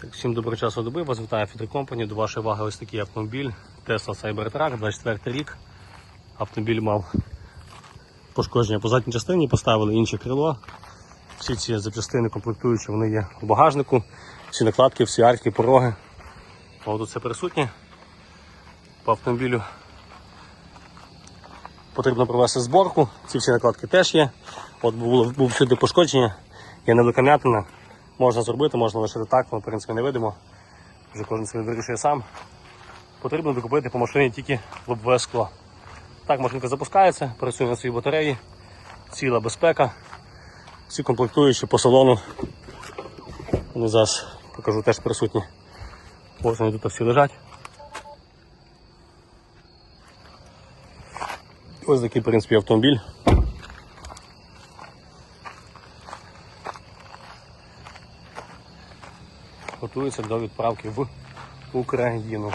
Так, всім доброго часу доби. Вас вітає Фітрикомпані. До вашої уваги ось такий автомобіль Tesla Cybertruck, 24 рік. Автомобіль мав пошкодження по задній частині, поставили інше крило. Всі ці запчастини комплектуючі, вони є у багажнику, всі накладки, всі арки, пороги. О, тут все присутнє. По автомобілю потрібно провести зборку. Ці всі накладки теж є. От було, був сюди пошкодження, є невиконятина. Можна зробити, можна лишити так, але в принципі не видимо. Вже кожен собі вирішує сам. Потрібно докупити по машині тільки лобове скло. Так, машинка запускається, працює на своїй батареї, ціла безпека. Всі комплектуючі по салону. Вони зараз покажу теж присутні. Ось вони тут всі лежать. Ось такий, в принципі, автомобіль. Готується до відправки в Україну.